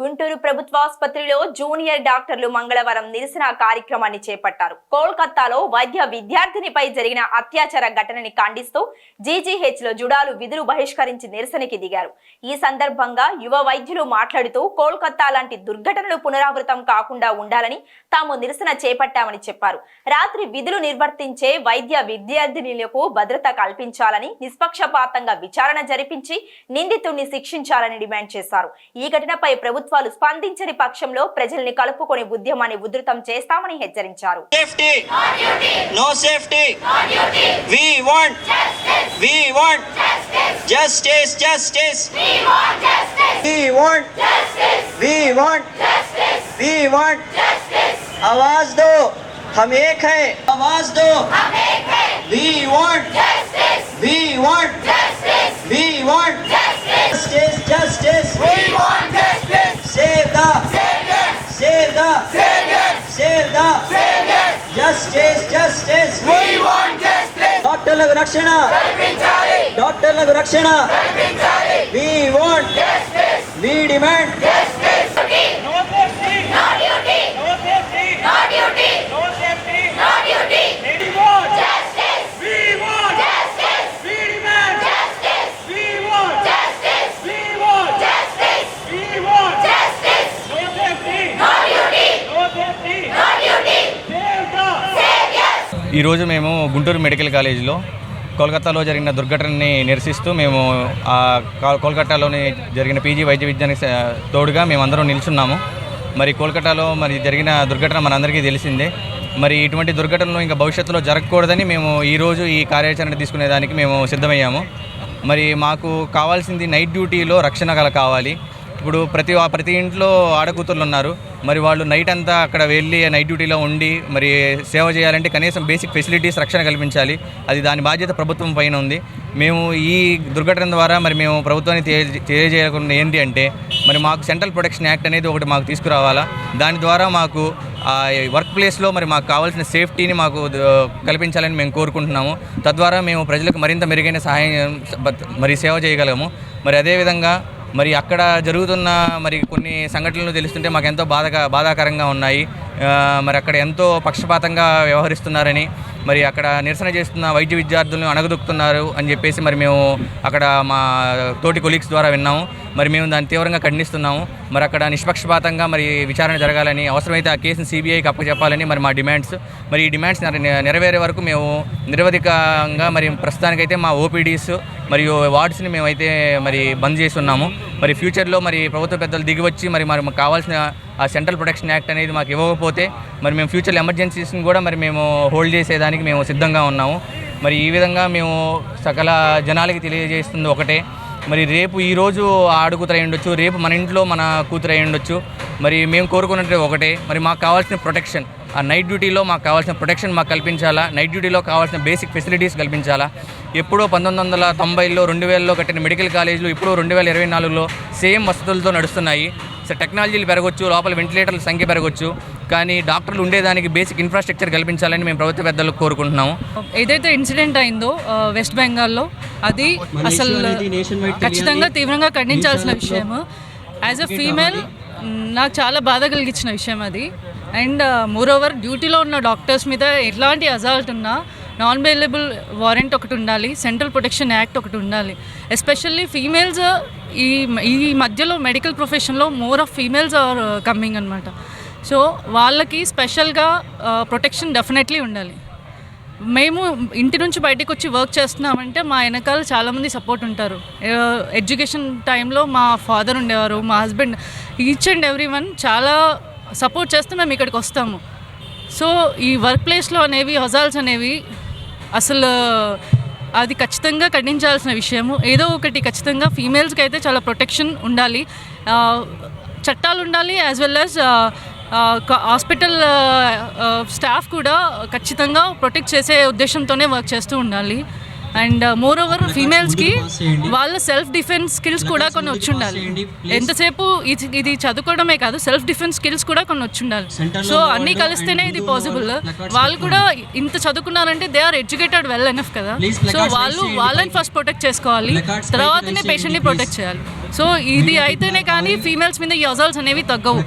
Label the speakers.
Speaker 1: Guntur ప్రభుత్వాసుపత్రిలో junior డాక్టర్లు మంగళవారం నిరసన కార్యక్రమాన్ని చేపట్టారు. కోల్కతాలో వైద్య విద్యార్థినిపై జరిగిన అత్యాచార ఘటనని ఖండిస్తూ జీజీహెచ్లో జుడాలు విధులు బహిష్కరించి నిరసనకి దిగారు. ఈ సందర్భంగా యువ వైద్యులు మాట్లాడుతూ కోల్కతా లాంటి దుర్ఘటనలు పునరావృతం కాకుండా ఉండాలని తాము నిరసన చేపట్టామని చెప్పారు. రాత్రి విధులు నిర్వర్తించే వైద్య విద్యార్థినులకు భద్రత కల్పించాలని నిష్పక్షపాతంగా విచారణ జరిపించి నిందితుడిని శిక్షించాలని డిమాండ్ చేశారు. ఈ ఘటనపై ప్రభుత్వం ప్రభుత్వాలు స్పందించని పక్షంలో ప్రజల్ని కలుపుకొని ఉద్యమాన్ని ఉధృతం చేస్తామని హెచ్చరించారు
Speaker 2: safety no safety we want we want justice justice we want we want we want we want आवाज दो हम एक हैं आवाज दो we want we want we want justice justice we want justice డాక్టర్లకు రక్షణ డాక్టర్లకు రక్షణ we want we demand
Speaker 3: ఈరోజు మేము గుంటూరు మెడికల్ కాలేజీలో కోల్కతాలో జరిగిన దుర్ఘటనని నిరసిస్తూ మేము ఆ కోల్కతాలోని జరిగిన పీజీ వైద్య విద్యానికి తోడుగా మేమందరం నిల్చున్నాము. మరి కోల్కతాలో మరి జరిగిన దుర్ఘటన మనందరికీ తెలిసిందే. మరి ఇటువంటి దుర్ఘటనలు ఇంకా భవిష్యత్తులో జరగకూడదని మేము ఈరోజు ఈ కార్యాచరణ తీసుకునేదానికి మేము సిద్ధమయ్యాము. మరి మాకు కావాల్సింది నైట్ డ్యూటీలో రక్షణ కల కావాలి. ఇప్పుడు ప్రతి ప్రతి ఇంట్లో ఆడకూతుర్లు ఉన్నారు. మరి వాళ్ళు నైట్ అంతా అక్కడ వెళ్ళి నైట్ డ్యూటీలో ఉండి మరి సేవ చేయాలంటే కనీసం బేసిక్ ఫెసిలిటీస్ రక్షణ కల్పించాలి. అది దాని బాధ్యత ప్రభుత్వం పైన ఉంది. మేము ఈ దుర్ఘటన ద్వారా మరి మేము ప్రభుత్వాన్ని తెలియజేయకుండా ఏంటి అంటే మరి మాకు సెంట్రల్ ప్రొటెక్షన్ యాక్ట్ అనేది ఒకటి మాకు తీసుకురావాలా? దాని ద్వారా మాకు ఆ వర్క్ ప్లేస్లో మరి మాకు కావాల్సిన సేఫ్టీని మాకు కల్పించాలని మేము కోరుకుంటున్నాము. తద్వారా మేము ప్రజలకు మరింత మెరుగైన సహాయం మరి సేవ చేయగలము. మరి అదేవిధంగా మరి అక్కడ జరుగుతున్న మరి కొన్ని సంఘటనలు తెలుస్తుంటే మాకు ఎంతో బాధగా బాధాకరంగా ఉన్నాయి. మరి అక్కడ ఎంతో పక్షపాతంగా వ్యవహరిస్తున్నారని. మరి అక్కడ నిరసన చేస్తున్న వైద్య విద్యార్థులను అణగదొక్కుతున్నారు అని చెప్పేసి మరి మేము అక్కడ మా తోటి కొలీగ్స్ ద్వారా విన్నాము. మరి మేము దాన్ని తీవ్రంగా ఖండిస్తున్నాము. మరి అక్కడ నిష్పక్షపాతంగా మరి విచారణ జరగాలని అవసరమైతే ఆ కేసును సిబిఐకి అప్పచెప్పాలని మరి మా డిమాండ్స్. మరి ఈ డిమాండ్స్ నెరవేరే వరకు మేము నిరవధికంగా మరి ప్రస్తుతానికైతే మా ఓపీడీస్ మరియు వార్డ్స్ని మేమైతే మరి బంద్ చేసి ఉన్నాము మరి ఫ్యూచర్లో మరి ప్రభుత్వ పెద్దలు దిగి వచ్చి మరి మరి మాకు కావాల్సిన ఆ సెంట్రల్ ప్రొటెక్షన్ యాక్ట్ అనేది మాకు ఇవ్వకపోతే మరి మేము ఫ్యూచర్ ఎమర్జెన్సీస్ని కూడా మరి మేము హోల్డ్ చేసేదానికి మేము సిద్ధంగా ఉన్నాము. మరి ఈ విధంగా మేము సకల జనాలకి తెలియజేస్తుంది ఒకటే. మరి రేపు ఈరోజు ఆడు కూతురు అయి ఉండొచ్చు రేపు మన ఇంట్లో మన కూతురు అయి ఉండొచ్చు. మరి మేము కోరుకున్నట్టు ఒకటే. మరి మాకు కావాల్సిన ప్రొటెక్షన్ ఆ నైట్ డ్యూటీలో మాకు కావాల్సిన ప్రొటెక్షన్ మాకు కల్పించాలా? నైట్ డ్యూటీలో కావాల్సిన బేసిక్ ఫెసిలిటీస్ కల్పించాలా? ఎప్పుడో పంతొమ్మిది వందల తొంభైలో రెండు వేలలో కట్టిన మెడికల్ కాలేజీలు ఇప్పుడు రెండు వేల ఇరవై నాలుగులో సేమ్ వసతులతో నడుస్తున్నాయి. టెక్నాలజీలు పెరగవచ్చు లోపల వెంటిలేటర్ల సంఖ్య పెరగవచ్చు కానీ డాక్టర్లు ఉండేదానికి బేసిక్ ఇన్ఫ్రాస్ట్రక్చర్ కల్పించాలని మేము ప్రభుత్వ పెద్దలకు కోరుకుంటున్నాము.
Speaker 4: ఏదైతే ఇన్సిడెంట్ అయిందో వెస్ట్ బెంగాల్లో అది అసలు ఖచ్చితంగా తీవ్రంగా ఖండించాల్సిన విషయం. యాజ్ ఎ ఫీమేల్ నాకు చాలా బాధ కలిగించిన విషయం అది. అండ్ మోర్ ఓవర్ డ్యూటీలో ఉన్న డాక్టర్స్ మీద ఎట్లాంటి అజాల్ట్ ఉన్నా నాన్ బెయిలబుల్ వారెంట్ ఒకటి ఉండాలి సెంట్రల్ ప్రొటెక్షన్ యాక్ట్ ఒకటి ఉండాలి. ఎస్పెషల్లీ ఫీమేల్స్ ఈ ఈ మధ్యలో మెడికల్ ప్రొఫెషన్లో more of females are coming అనమాట సో వాళ్ళకి స్పెషల్గా ప్రొటెక్షన్ డెఫినెట్లీ ఉండాలి. మేము ఇంటి నుంచి బయటకు వచ్చి వర్క్ చేస్తున్నామంటే మా వెనకాల చాలామంది సపోర్ట్ ఉంటారు. Uh, ఎడ్యుకేషన్ టైంలో మా ఫాదర్ ఉండేవారు మా husband each and every one చాలా సపోర్ట్ చేస్తూ మేము ఇక్కడికి వస్తాము. సో ఈ వర్క్ ప్లేస్లో అనేవి హజాల్స్ అనేవి అసలు అది ఖచ్చితంగా ఖండించాల్సిన విషయము. ఏదో ఒకటి ఖచ్చితంగా ఫీమేల్స్కి అయితే చాలా ప్రొటెక్షన్ ఉండాలి. చట్టాలు ఉండాలి as well as hospital staff కూడా ఖచ్చితంగా ప్రొటెక్ట్ చేసే ఉద్దేశంతోనే వర్క్ చేస్తూ ఉండాలి. అండ్ మోర్ ఓవర్ ఫీమేల్స్కి వాళ్ళ సెల్ఫ్ డిఫెన్స్ స్కిల్స్ కూడా కొన్ని వచ్చి ఉండాలి ఎంతసేపు ఇది ఇది చదువుకోవడమే కాదు సెల్ఫ్ డిఫెన్స్ స్కిల్స్ కూడా కొన్ని వచ్చి ఉండాలి సో అన్నీ కలిస్తేనే ఇది పాసిబుల్ వాళ్ళు కూడా ఇంత చదువుకున్నారంటే they are educated well enough కదా. సో వాళ్ళు వాళ్ళని ఫస్ట్ ప్రొటెక్ట్ చేసుకోవాలి. తర్వాతనే పేషెంట్ని ప్రొటెక్ట్ చేయాలి. సో ఇది అయితేనే కానీ ఫీమేల్స్ మీద ఈ అజాల్స్ అనేవి తగ్గవు.